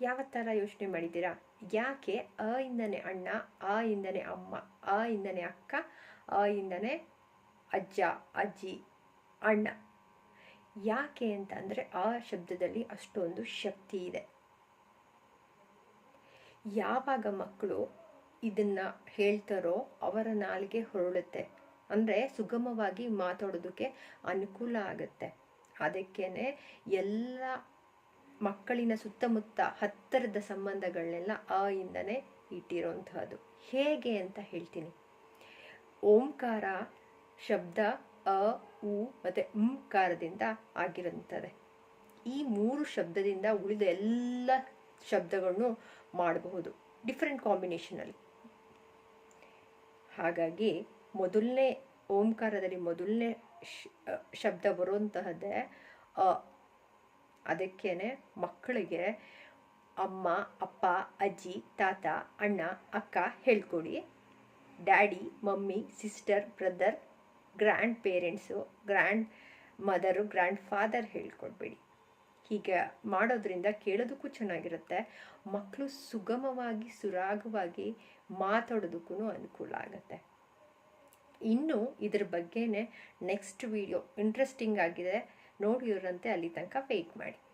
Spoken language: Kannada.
ಯಾವ ಥರ ಯೋಚನೆ ಮಾಡಿದ್ದೀರಾ? ಯಾಕೆ ಅ ಇಂದನೇ ಅಣ್ಣ ಆ ಇಂದನೇ ಅಮ್ಮ ಆ ಇಂದನೇ ಅಕ್ಕ ಆ ಇಂದನೇ ಅಜ್ಜ, ಅಜ್ಜಿ, ಅಣ್ಣ. ಯಾಕೆ ಅಂತ ಅಂದರೆ ಆ ಶಬ್ದದಲ್ಲಿ ಅಷ್ಟೊಂದು ಶಕ್ತಿ ಇದೆ. ಯಾವಾಗ ಮಕ್ಕಳು ಇದನ್ನು ಹೇಳ್ತಾರೋ ಅವರ ನಾಲಿಗೆ ಹೊರಳುತ್ತೆ. ಅಂದರೆ ಸುಗಮವಾಗಿ ಮಾತಾಡೋದಕ್ಕೆ ಅನುಕೂಲ ಆಗುತ್ತೆ. ಅದಕ್ಕೇ ಎಲ್ಲ ಮಕ್ಕಳಿನ ಸುತ್ತಮುತ್ತ ಹತ್ತಿರದ ಸಂಬಂಧಗಳನ್ನೆಲ್ಲ ಆ ಇಂದನೇ ಇಟ್ಟಿರೋಂಥದ್ದು ಹೇಗೆ ಅಂತ ಹೇಳ್ತೀನಿ. ಓಂಕಾರ ಶಬ್ದ ಅ, ಉ ಮತ್ತು ಉಂಕಾರದಿಂದ ಆಗಿರುತ್ತದೆ. ಈ ಮೂರು ಶಬ್ದದಿಂದ ಉಳಿದ ಎಲ್ಲ ಶಬ್ದಗಳನ್ನು ಮಾಡಬಹುದು. ಡಿಫ್ರೆಂಟ್ ಕಾಂಬಿನೇಷನಲ್ಲಿ ಹಾಗಾಗಿ ಮೊದಲನೇ ಓಂಕಾರದಲ್ಲಿ ಮೊದಲನೇ ಶಬ್ದ ಬರುವಂತಹದ್ದೇ ಅ ಅದಕ್ಕೇ ಮಕ್ಕಳಿಗೆ ಅಮ್ಮ, ಅಪ್ಪ, ಅಜ್ಜಿ, ತಾತ, ಅಣ್ಣ, ಅಕ್ಕ ಹೇಳ್ಕೊಡಿ. Daddy, mummy, sister, brother, grandparents, grandmother, grandfather ಹೇಳ್ಕೊಡ್ಬೇಡಿ. ಹೀಗೆ ಮಾಡೋದ್ರಿಂದ ಕೇಳೋದಕ್ಕೂ ಚೆನ್ನಾಗಿರುತ್ತೆ. ಮಕ್ಕಳು ಸುಗಮವಾಗಿ, ಸುರಾಗವಾಗಿ ಮಾತಾಡೋದಕ್ಕೂ ಅನುಕೂಲ ಆಗುತ್ತೆ. ಇನ್ನು ಇದ್ರ ಬಗ್ಗೆನೇ ನೆಕ್ಸ್ಟ್ ವಿಡಿಯೋ ಇಂಟ್ರೆಸ್ಟಿಂಗ್ ಆಗಿದೆ. ನೋಡಿರೋರಂತೆ ಅಲ್ಲಿ ತನಕ ವೆಯ್ಟ್ ಮಾಡಿ.